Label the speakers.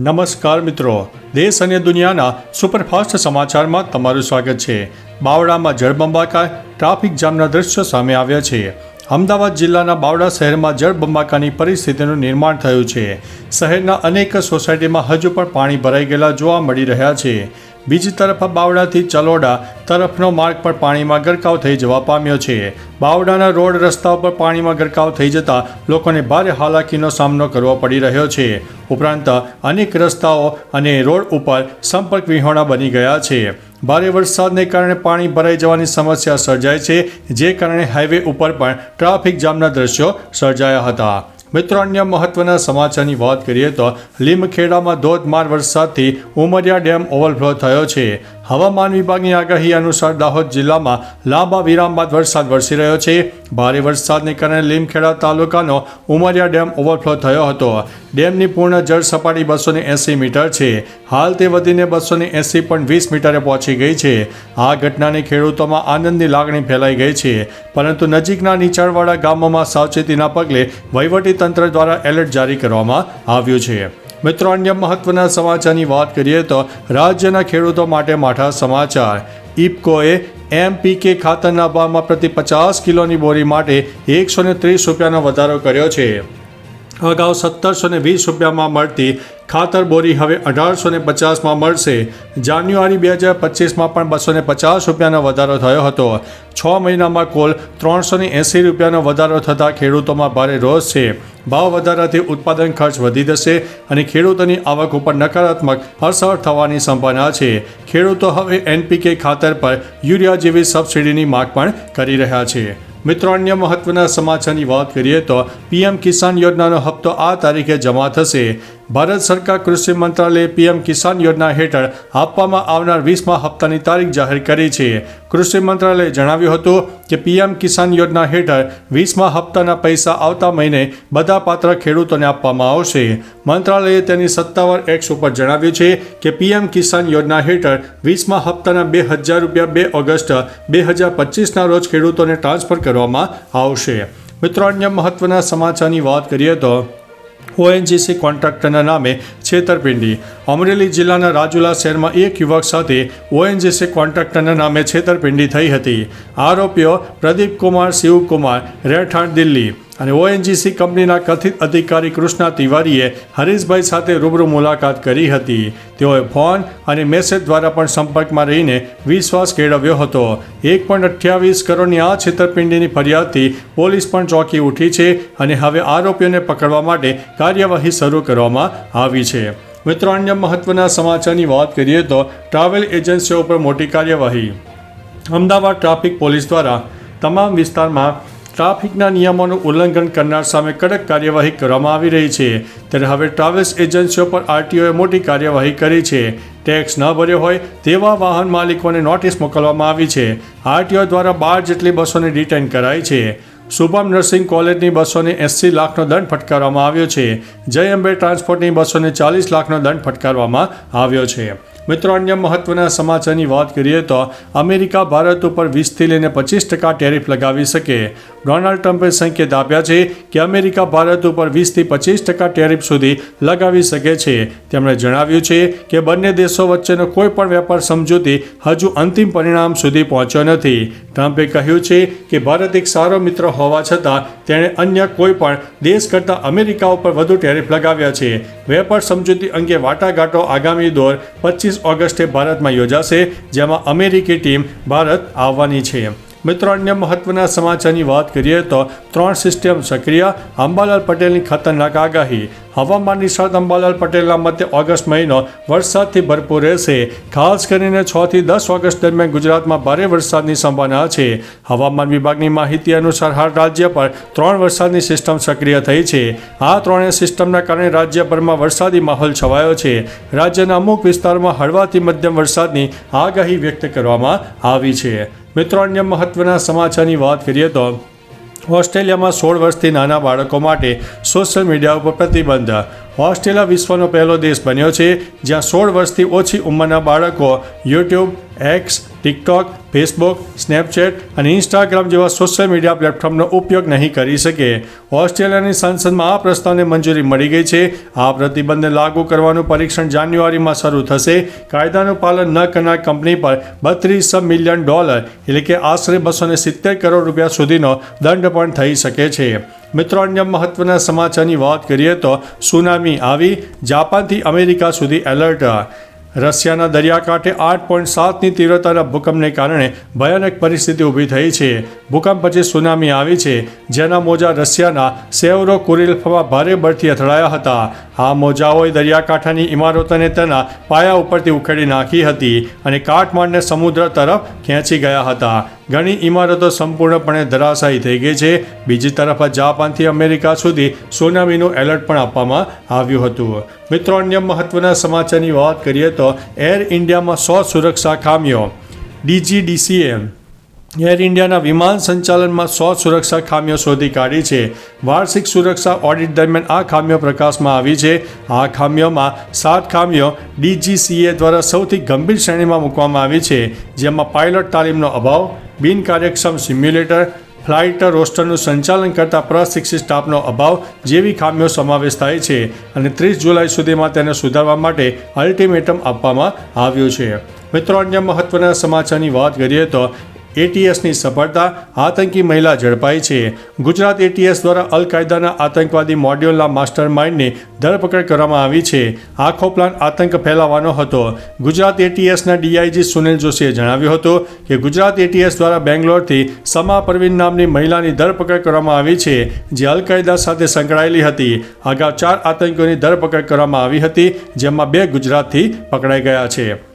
Speaker 1: નમસ્કાર મિત્રો. દેશ અને દુનિયાના સુપરફાસ્ટ સમાચારમાં તમારું સ્વાગત છે. બાવળામાં જળબંબાકાર ટ્રાફિક જામના દ્રશ્યો સામે આવ્યા છે. અમદાવાદ જિલ્લાના બાવળા શહેરમાં જળબંબાકારની પરિસ્થિતિનું નિર્માણ થયું છે. શહેરના અનેક સોસાયટીમાં હજુ પણ પાણી ભરાઈ ગયેલા જોવા મળી રહ્યા છે. બીજી તરફ બાવડાથી ચલોડા તરફનો માર્ગ પણ પાણીમાં ગરકાવ થઈ જવા પામ્યો છે. બાવડાના રોડ રસ્તા પર પાણીમાં ગરકાવ થઈ જતા લોકોને ભારે હાલાકીનો સામનો કરવો પડી રહ્યો છે. ઉપરાંત અનેક રસ્તાઓ અને રોડ ઉપર સંપર્ક વિહોણા બની ગયા છે. ભારે વરસાદને કારણે પાણી ભરાઈ જવાની સમસ્યા સર્જાય છે, જે કારણે હાઈવે ઉપર પણ ટ્રાફિક જામના દ્રશ્યો સર્જાયા હતા. મિત્રો, અન્ય મહત્વના સમાચારની વાત કરીએ તો લીમખેડામાં ધોધમાર વરસાદથી ઉમરિયા ડેમ ઓવરફ્લો થયો છે. હવામાન વિભાગની આગાહી અનુસાર દાહોદ જિલ્લામાં લાંબા વિરામ બાદ વરસાદ વરસી રહ્યો છે. ભારે વરસાદને કારણે લીમખેડા તાલુકાનો ઉમરિયા ડેમ ઓવરફ્લો થયો હતો. ડેમની પૂર્ણ જળ સપાટી બસો એંસી મીટર છે. હાલ તે વધીને બસો એંસી પોઈન્ટ વીસ મીટરે પહોંચી ગઈ છે. આ ઘટનાને ખેડૂતોમાં આનંદની લાગણી ફેલાઈ ગઈ છે. પરંતુ નજીકના નીચાણવાળા ગામોમાં સાવચેતીના પગલે વહીવટી તંત્ર દ્વારા એલર્ટ જારી કરવામાં આવ્યું છે. મિત્રો, અન્ય મહત્વના સમાચારની વાત કરીએ તો રાજ્યના ખેડૂતો માટે માઠા સમાચાર. ઇપકોએ એમપીકે ખાતરના ભાવમાં પ્રતિ પચાસ કિલોની બોરી માટે એકસો ને ત્રીસ રૂપિયાનો વધારો કર્યો છે. અગાઉ સત્તરસો ને વીસ રૂપિયામાં મળતી ખાતર બોરી હવે અઢારસો ને પચાસમાં મળશે. જાન્યુઆરી બે હજાર પચીસમાં પણ બસો ને પચાસ રૂપિયાનો વધારો થયો હતો. છ મહિનામાં કુલ ત્રણસો ને એંસી રૂપિયાનો વધારો થતાં ખેડૂતોમાં ભારે રોષ છે. ભાવ વધારાથી ઉત્પાદન ખર્ચ વધી જશે અને ખેડૂતોની આવક ઉપર નકારાત્મક અસર થવાની સંભાવના છે. ખેડૂતો હવે એનપીકે ખાતર પર યુરિયા જેવી સબસિડીની માગ પણ કરી રહ્યા છે. મિત્રો, અન્ય મહત્વના સમાચારની વાત કરીએ તો પીએમ કિસાન યોજનાનો હપ્તો આ તારીખે જમા થશે. ભારત સરકાર કૃષિ મંત્રાલયે પીએમ કિસાન યોજના હેઠળ આપવામાં આવનાર વીસમા હપ્તાની તારીખ જાહેર કરી છે. કૃષિ મંત્રાલયે જણાવ્યું હતું કે પીએમ કિસાન યોજના હેઠળ વીસમા હપ્તાના પૈસા આવતા મહિને બધા પાત્ર ખેડૂતોને આપવામાં આવશે. મંત્રાલયે તેની સત્તાવાર એક્સ ઉપર જણાવ્યું છે કે પીએમ કિસાન યોજના હેઠળ વીસમા હપ્તાના બે હજાર રૂપિયા બે ઓગસ્ટ બે હજાર પચીસના રોજ ખેડૂતોને ટ્રાન્સફર કરવામાં આવશે. મિત્રો, અન્ય મહત્વના સમાચારની વાત કરીએ તો ઓએનજીસી કોન્ટ્રાક્ટરના નામે છેતરપિંડી. અમરેલી જિલ્લાના રાજુલા શહેરમાં એક યુવક સાથે ઓએનજીસી કોન્ટ્રાક્ટરના નામે છેતરપિંડી થઈ હતી. આરોપીઓ પ્રદીપ કુમાર શિવકુમાર રહેઠાણ દિલ્હી અને ઓએનજીસી કંપનીના કથિત અધિકારી કૃષ્ણા તિવારીએ હરીશભાઈ સાથે રૂબરૂ મુલાકાત કરી હતી. તેઓએ ફોન અને મેસેજ દ્વારા પણ સંપર્કમાં રહીને વિશ્વાસ કેળવ્યો હતો. એક પોઈન્ટ અઠ્યાવીસ કરોડની આ છેતરપિંડીની ફરિયાદથી પોલીસ પણ ચોંકી ઉઠી છે અને હવે આરોપીઓને પકડવા માટે કાર્યવાહી શરૂ કરવામાં આવી છે. મિત્રો, અન્ય મહત્વના સમાચારની વાત કરીએ તો ટ્રાવેલ એજન્સીઓ પર મોટી કાર્યવાહી. અમદાવાદ ટ્રાફિક પોલીસ દ્વારા તમામ વિસ્તારમાં ટ્રાફિકના નિયમોનું ઉલ્લંઘન કરનાર સામે કડક કાર્યવાહી કરવામાં આવી રહી છે. ત્યારે હવે ટ્રાવેલ્સ એજન્સીઓ પર આરટીઓએ મોટી કાર્યવાહી કરી છે. ટેક્સ ન ભર્યો હોય તેવા વાહન માલિકોને નોટિસ મોકલવામાં આવી છે. આરટીઓ દ્વારા બાર જેટલી બસોને ડિટેન કરાઈ છે. શુભમ નર્સિંગ કોલેજની બસોને એંસી લાખનો દંડ ફટકારવામાં આવ્યો છે. જય અંબે ટ્રાન્સપોર્ટની બસોને ચાલીસ લાખનો દંડ ફટકારવામાં આવ્યો છે. મિત્રો, અન્ય મહત્વના સમાચારની વાત કરીએ તો અમેરિકા, ભારત ઉપર વીસથી લઈને પચીસ ટકા ટેરિફ લગાવી શકે. ડોનાલ્ડ ટ્રમ્પે સંકેત આપ્યા છે કે અમેરિકા, ભારત ઉપર વીસથી પચીસ ટકા ટેરિફ સુધી લગાવી શકે છે. તેમણે જણાવ્યું છે કે બંને દેશો વચ્ચેનો કોઈ પણ વેપાર સમજૂતી હજુ અંતિમ પરિણામ સુધી પહોંચ્યો નથી. ટ્રમ્પે કહ્યું છે કે ભારત એક સારો મિત્ર હોવા છતાં તેણે અન્ય કોઈ પણ દેશ કરતાં અમેરિકા ઉપર વધુ ટેરિફ લગાવ્યા છે. વેપાર સમજૂતી અંગે વાટાઘાટો આગામી દોર પચીસ ઓગસ્ટે ભારતમાં યોજાશે જેમાં અમેરિકી ટીમ ભારત આવવાની છે. મિત્રો, અન્ય મહત્વના સમાચારની વાત કરીએ તો ત્રણ સિસ્ટમ સક્રિય. અંબાલાલ પટેલની ખતરનાક આગાહી. હવામાન નિષ્ણાત અંબાલાલ પટેલના મતે ઓગસ્ટ મહિનો વરસાદથી ભરપૂર રહેશે. ખાસ કરીને છ થી દસ ઓગસ્ટ દરમિયાન ગુજરાતમાં ભારે વરસાદની સંભાવના છે. હવામાન વિભાગની માહિતી અનુસાર હાલ રાજ્ય પર ત્રણ વરસાદની સિસ્ટમ સક્રિય થઈ છે. આ ત્રણેય સિસ્ટમના કારણે રાજ્યભરમાં વરસાદી માહોલ છવાયો છે. રાજ્યના અમુક વિસ્તારોમાં હળવાથી મધ્યમ વરસાદની આગાહી વ્યક્ત કરવામાં આવી છે. મિત્રો, અન્ય મહત્વના સમાચારની વાત કરીએ તો, ઓસ્ટ્રેલિયામાં સોળ વર્ષથી નાના બાળકો માટે સોશિયલ મીડિયા ઉપર પ્રતિબંધ ઓસ્ટ્રેલિયા વિશ્વનો પહેલો દેશ બન્યો છે, જ્યાં સોળ વર્ષથી ઓછી ઉંમરના બાળકો YouTube, X, TikTok, Facebook, Snapchat અને ઇન્સ્ટાગ્રામ જેવા સોશિયલ મીડિયા પ્લેટફોર્મનો ઉપયોગ નહીં કરી શકે. ઓસ્ટ્રેલિયાની સંસદમાં આ પ્રસ્તાવને મંજૂરી મળી ગઈ છે. આ પ્રતિબંધને લાગુ કરવાનું પરીક્ષણ જાન્યુઆરીમાં શરૂ થશે. કાયદાનું પાલન ન કરનાર કંપની પર બત્રીસ મિલિયન ડોલર, એટલે કે આશરે બસો સિત્તેર કરોડ રૂપિયા સુધીનો દંડ પણ થઈ શકે છે. મિત્રો અન્ય મહત્વના સમાચારની વાત કરીએ તો સુનામી આવી. જાપાનથી અમેરિકા સુધી એલર્ટ. રશિયાના દરિયાકાંઠે આઠ પોઈન્ટ સાતની તીવ્રતાના ભૂકંપને કારણે ભયાનક પરિસ્થિતિ ઊભી થઈ છે. ભૂકંપ પછી સુનામી આવી છે. જેના મોજા રશિયાના સેવરો કુરિલ્ફમાં ભારે બળથી અથડાયા હતા. આ મોજાઓએ દરિયાકાંઠાની ઇમારતોને તેના પાયા ઉપરથી ઉખેડી નાખી હતી અને કાટમાળને સમુદ્ર તરફ ખેંચી ગયા હતા. ઘણી ઇમારતો સંપૂર્ણપણે ધરાશાયી થઈ ગઈ છે. બીજી તરફ જાપાનથી અમેરિકા સુધી સુનામીનું એલર્ટ પણ આપવામાં આવ્યું હતું. મિત્રો, અન્ય મહત્વના સમાચારની વાત કરીએ તો એર ઇન્ડિયામાં સો સુરક્ષા ખામીઓ. ડીજીડીસીએ એર ઇન્ડિયાના વિમાન સંચાલનમાં સો સુરક્ષા ખામીઓ શોધી કાઢી છે. વાર્ષિક સુરક્ષા ઓડિટ દરમિયાન આ ખામીઓ પ્રકાશમાં આવી છે. આ ખામીઓમાં સાત ખામીઓ ડીજીસીએ દ્વારા સૌથી ગંભીર શ્રેણીમાં મૂકવામાં આવી છે, જેમાં પાયલોટ તાલીમનો અભાવ બિનકાર્યક્ષમ સિમ્યુલેટર ફ્લાઇટ રોસ્ટરનું સંચાલન કરતા પ્રશિક્ષિત સ્ટાફનો અભાવ જેવી ખામીઓ સમાવેશ થાય છે અને ત્રીસ જુલાઈ સુધીમાં તેને સુધારવા માટે અલ્ટિમેટમ આપવામાં આવ્યું છે. મિત્રો, અન્ય મહત્વના સમાચારની વાત કરીએ તો એટીએસની સફળતા આતંકી મહિલા ઝડપાઈ છે. ગુજરાત એટીએસ દ્વારા અલ કાયદાના આતંકવાદી મોડ્યુલના માસ્ટર માઇન્ડની ધરપકડ કરવામાં આવી છે. આખો પ્લાન આતંક ફેલાવવાનો હતો. ગુજરાત એટીએસના ડીઆઈજી સુનિલ જોશીએ જણાવ્યું હતું કે ગુજરાત એટીએસ દ્વારા બેંગ્લોરથી સમા પરવીન નામની મહિલાની ધરપકડ કરવામાં આવી છે, જે અલ કાયદા સાથે સંકળાયેલી હતી. અગાઉ ચાર આતંકીઓની ધરપકડ કરવામાં આવી હતી, જેમાં બે ગુજરાતથી પકડાઈ ગયા છે.